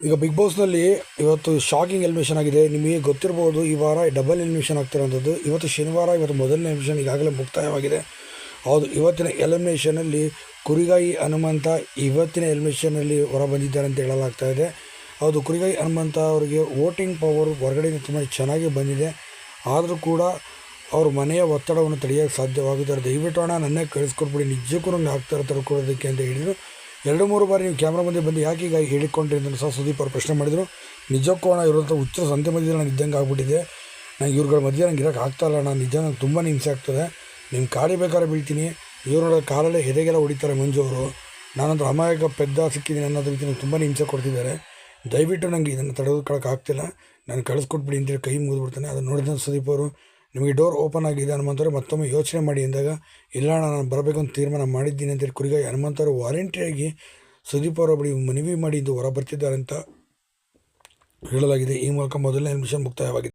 ಈಗ ಬಿಗ್ ಬಾಸ್ನಲ್ಲಿ ಇವತ್ತು shocking elimination ಆಗಿದೆ. ನಿಮಗೆ ಗೊತ್ತಿರ್ಬೋದು ಈ ವಾರ ಡಬಲ್ ಎಲಿಮಿನೇಷನ್ ಆಗ್ತಿರೋಂಥದ್ದು ಇವತ್ತು ಶನಿವಾರ, ಇವತ್ತು ಮೊದಲನೇ ಎಲಿಮಿನೇಷನ್ ಈಗಾಗಲೇ ಮುಕ್ತಾಯವಾಗಿದೆ. ಹೌದು, ಇವತ್ತಿನ ಎಲಿಮಿನೇಷನಲ್ಲಿ ಕುರಿಗಾಯಿ ಹನುಮಂತ ಇವತ್ತಿನ ಎಲಿಮಿನೇಷನಲ್ಲಿ ಹೊರ ಬಂದಿದ್ದಾರೆ ಅಂತ ಹೇಳಲಾಗ್ತಾ ಇದೆ. ಹೌದು, ಕುರಿಗಾಯಿ ಹನುಮಂತ ಅವರಿಗೆ ವೋಟಿಂಗ್ ಪವರ್ ಹೊರಗಡೆಯಿಂದ ತುಂಬ ಚೆನ್ನಾಗಿ ಬಂದಿದೆ. ಆದರೂ ಕೂಡ ಅವ್ರ ಮನೆಯ ಒತ್ತಡವನ್ನು ತಡೆಯೋಕ್ಕೆ ಸಾಧ್ಯವಾಗುತ್ತಾರೆ ದಯವಿಟ್ಟು ಹಣ ನನ್ನೇ ಕಳಿಸ್ಕೊಟ್ಬಿಡಿ. ನಿಜಕ್ಕೂ ನಂಗೆ ಆಗ್ತಾರೆ ತಡ್ಕೊಳ್ಳೋದಕ್ಕೆ ಅಂತ ಹೇಳಿದರು. ಎರಡು ಮೂರು ಬಾರಿ ನೀವು ಕ್ಯಾಮ್ರಾ ಮುಂದೆ ಬಂದು ಯಾಕೆ ಈಗ ಹೇಳಿಕೊಂಡ್ರಿ ಅಂತ ಸಹ ಸುದೀಪ್ ಅವರು ಪ್ರಶ್ನೆ ಮಾಡಿದರು. ನಿಜಕ್ಕೂ ಅಣ್ಣ ಇವರಂಥ ಹುಚ್ಚರ ಸಂತೆ ಮಧ್ಯದಲ್ಲಿ ನಾನು ಇದ್ದಂಗೆ ಆಗ್ಬಿಟ್ಟಿದೆ. ನಂಗೆ ಇವ್ರುಗಳ ಮಧ್ಯೆ ನಂಗೆ ಇರೋಕ್ಕೆ ಆಗ್ತಾಯಿಲ್ಲ ಅಣ್ಣ. ನಿಜ ನಂಗೆ ತುಂಬಾ ಹಿಂಸೆ ಆಗ್ತದೆ. ನಿಮ್ಮ ಕಾಡಿ ಬೇಕಾದ್ರೆ ಬೀಳ್ತೀನಿ. ಇವ್ರ ಕಾಲಲ್ಲೇ ಎದೆಗೆಲ್ಲ ಹೊಡಿತಾರೆ ಮಂಜು ಅವರು. ನಾನಂದ್ರೆ ಅಮಾಯಕ ಪೆದ್ದ ಸಿಕ್ಕಿದ್ದೀನಿ ಅನ್ನೋದು ರೀತಿ ನಂಗೆ ತುಂಬಾ ಹಿಂಸೆ ಕೊಡ್ತಿದ್ದಾರೆ. ದಯವಿಟ್ಟು ನನಗೆ ಇದನ್ನು ತಡೆದುಕೊಳ್ಳೋಕೆ ಆಗ್ತಿಲ್ಲ. ನಾನು ಕಳಿಸ್ಕೊಟ್ಬಿಡಿ ಅಂತೇಳಿ ಕೈ ಮುಗಿದ್ಬಿಡ್ತಾನೆ. ಅದನ್ನು ನೋಡಿದ ಸುದೀಪ್ ಅವರು ನಿಮಗೆ ಡೋರ್ ಓಪನ್ ಆಗಿದೆ ಹನುಮಂತರು, ಮತ್ತೊಮ್ಮೆ ಯೋಚನೆ ಮಾಡಿ ಅಂದಾಗ ಇಲ್ಲ ನಾನು ಬರಬೇಕು ಅಂತ ತೀರ್ಮಾನ ಮಾಡಿದ್ದೀನಿ ಅಂತೇಳಿ ಕುರಿಗಾಯಿ ಹನುಮಂತರು ವಾರಂಟಿಯಾಗಿ ಸುದೀಪ್ ಅವರ ಬಳಿ ಮನವಿ ಮಾಡಿ ಇದು ಹೊರ ಬರ್ತಿದ್ದಾರೆ ಅಂತ ಹೇಳಲಾಗಿದೆ. ಈ ಮೂಲಕ ಮೊದಲನೇ ನಿಮಿಷ ಮುಕ್ತಾಯವಾಗಿದೆ.